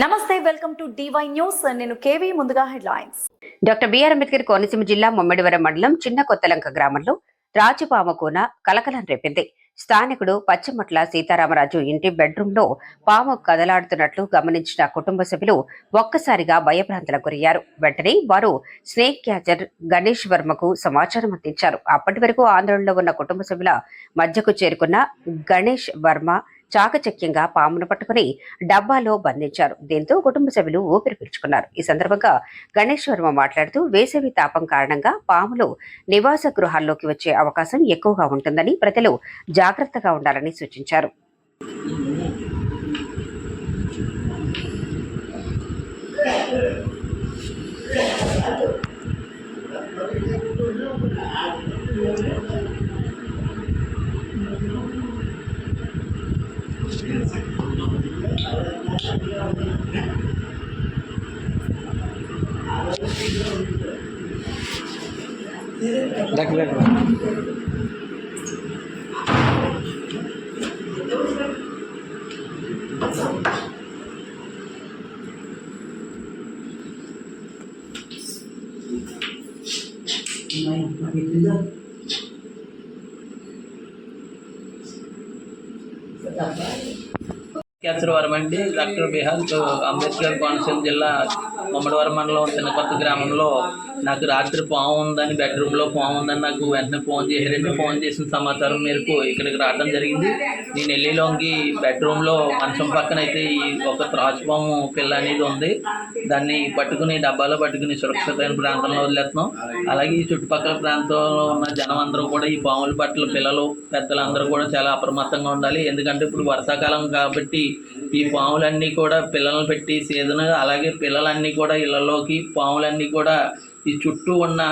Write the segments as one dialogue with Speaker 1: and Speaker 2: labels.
Speaker 1: నమస్తే welcome to DY news నేను KV ముందుగా headlines.
Speaker 2: Doctor BR Ambedkar Konaseema జిల్లా ముమ్మడివరం మండలం చిన్న కొత్తలంక గ్రామంలో రాజపామ కూన కలకలం రేపింది. స్థానికుడు పచ్చిమట్ల సీతారామరాజు ఇంటి బెడ్రూమ్లో పాము కదలాడుతున్నట్లు గమనించిన కుటుంబ సభ్యులు ఒక్కసారిగా భయభ్రాంతులకు గురయ్యారు. వెంటనే వారు స్నేక్ క్యాచర్ గణేష్ వర్మకు సమాచారం అందించారు. అప్పటి వరకు ఆందోళనలో ఉన్న కుటుంబ సభ్యుల మధ్యకు చేరుకున్న గణేష్ వర్మ చాకచక్యంగా పామును పట్టుకుని డబ్బాలో బంధించారు. దీంతో కుటుంబ సభ్యులు ఊపిరి పీల్చుకున్నారు. ఈ సందర్భంగా గణేష్ వర్మ మాట్లాడుతూ వేసవి తాపం కారణంగా పాములు నివాస గృహాల్లోకి వచ్చే అవకాశం ఎక్కువగా ఉంటుందని ప్రజలు జాగ్రత్తగా ఉండాలని సూచించారు. দেখো দেখো Thank you.
Speaker 3: కేసరవరం అండి డాక్టర్ బిహార్ అంబేద్కర్ కోనసీమ జిల్లా మమ్మడివరం మండలం చిన్న గ్రామంలో నాకు రాత్రి పాము ఉందని బెడ్రూమ్లో పాము ఉందని నాకు వెంటనే ఫోన్ చేశారండి ఫోన్ చేసిన సమాచారం మేరకు ఇక్కడికి రావడం జరిగింది. నేను వెళ్ళిలోంగి బెడ్రూమ్లో మంచం పక్కన అయితే ఈ ఒక త్రాచుపాము పిల్ల అనేది ఉంది. దాన్ని పట్టుకుని డబ్బాలో పట్టుకుని సురక్షితమైన ప్రాంతంలో వదిలేస్తున్నాం. అలాగే ఈ చుట్టుపక్కల ప్రాంతంలో ఉన్న జనం అందరూ కూడా ఈ పాముల పట్ల పిల్లలు పెద్దలందరూ కూడా చాలా అప్రమత్తంగా ఉండాలి. ఎందుకంటే ఇప్పుడు వర్షాకాలం కాబట్టి ఈ పాములన్నీ కూడా పిల్లలను పెట్టి సీజన్ అలాగే పిల్లలన్నీ కూడా ఇళ్ళలోకి పాములన్నీ కూడా ఈ చుట్టూ ఉన్న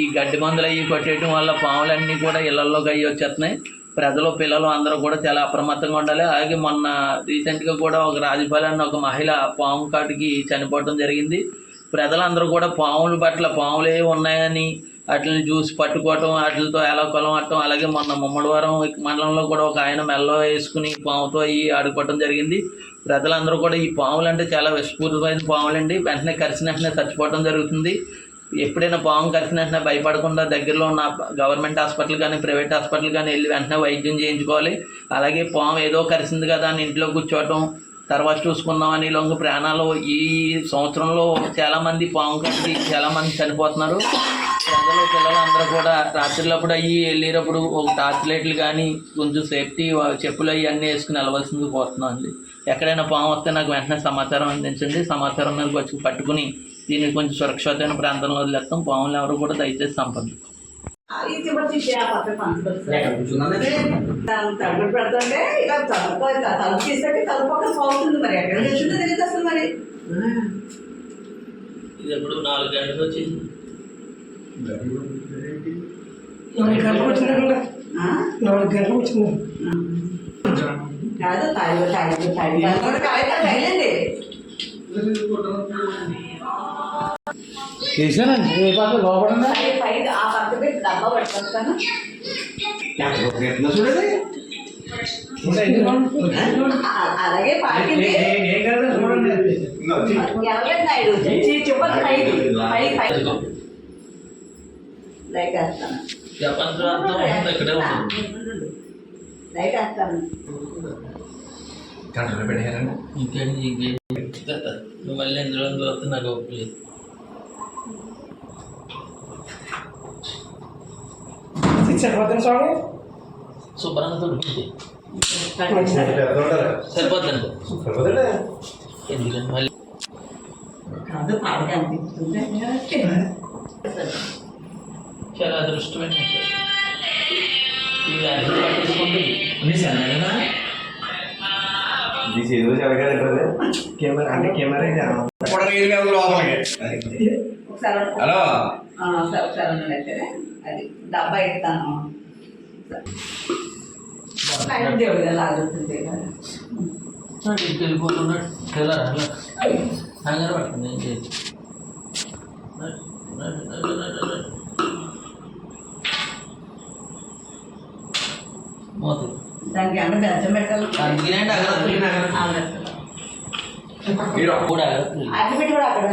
Speaker 3: ఈ గడ్డి మందులు అవి కొట్టేయడం వల్ల పాములన్నీ కూడా ఇళ్ళలోకి అయ్యి వచ్చేస్తున్నాయి. ప్రజలు పిల్లలు అందరూ కూడా చాలా అప్రమత్తంగా ఉండాలి. అలాగే మొన్న రీసెంట్గా కూడా ఒక రాజపాలి ఒక మహిళ పాము కాటికి చనిపోవడం జరిగింది. ప్రజలందరూ కూడా పాముల పట్ల పాములు ఉన్నాయని వాటిని చూసి పట్టుకోవటం వాటితో ఎలా కొలం అలాగే మొన్న ముమ్మడివారం మండలంలో కూడా ఒక ఆయన మెల్ల వేసుకుని పాముతో అయ్యి ఆడుకోవటం జరిగింది. ప్రజలందరూ కూడా ఈ పాములు అంటే చాలా విషపూరితమైన పాములండి. వెంటనే కరిసిన వెంటనే చచ్చిపోవటం జరుగుతుంది. ఎప్పుడైనా పాము కరిసిన వెంటనే భయపడకుండా దగ్గరలో ఉన్న గవర్నమెంట్ హాస్పిటల్ కానీ ప్రైవేట్ హాస్పిటల్ కానీ వెళ్ళి వెంటనే వైద్యం చేయించుకోవాలి. అలాగే పాము ఏదో కరిసింది కదా అని ఇంట్లో కూర్చోవటం తర్వాత చూసుకుందామని లొంగ ప్రాణాలు ఈ సంవత్సరంలో చాలామంది పాము కట్టి చాలామంది చనిపోతున్నారు. ప్రజలు పిల్లలు అందరూ కూడా రాత్రిలప్పుడు అయ్యి వెళ్ళేటప్పుడు ఒక టార్చ్ లైట్లు కానీ కొంచెం సేఫ్టీ చెప్పులు అవి అన్నీ వేసుకుని వెళ్ళవలసింది కోరుతున్నాం అండి. ఎక్కడైనా పాము వస్తే నాకు వెంటనే సమాచారం అందించండి. సమాచారం మీద వచ్చి పట్టుకుని దీన్ని కొంచెం సురక్షితమైన ప్రాంతంలో వదిలేస్తాం. పాములు ఎవరు కూడా దయచేసి సంపండి
Speaker 4: ఇది వచ్చి పక్కన తగ్గుడు పెడుతుంటే ఇలా తలుపు తలుపు తీసాక తలుపు పక్కన పోతుంది మరి ఎక్కడ తెచ్చిందో తెలియదు అసలు మరి
Speaker 3: ఇది ఎప్పుడు నాలుగు గంటలకు వచ్చింది
Speaker 5: నాలుగు గంటలకు వచ్చిందండి నాలుగు గంటలకు వచ్చింది
Speaker 4: కాదు తాగి తాగి తాగి కూడా తగిలింది
Speaker 5: చేశానండి ఏ పక్క లోపడండి
Speaker 4: డబ్బా పట్టుకొస్తాను అలాగే నాయుడు పై పై వేస్తాను. వేస్తాను.
Speaker 3: నువ్వు మళ్ళీ ఇందులో నాకు ఒప్పులేదు
Speaker 5: సరిపోతుంది స్వామి
Speaker 3: శుభ్రంగా దొరికింది సరిపోతుందండి ఎందుకంటే మళ్ళీ చాలా అదృష్టమైన
Speaker 6: ఏదో
Speaker 5: కెమెరా అంటే కెమెరా
Speaker 6: హలో
Speaker 4: ఉండండి అయితే అది డబ్బా ఇస్తాను దేవుడు ఎలా
Speaker 3: వెళ్ళిపోతున్నాడు కంగారు పడుతుంది ఏం చేయొచ్చు
Speaker 4: దానికి ఏమన్నా బెల్లం పెట్టాలి.
Speaker 3: అగరత్తులు.
Speaker 4: అగ్గిపెట్టి కూడా అక్కడ.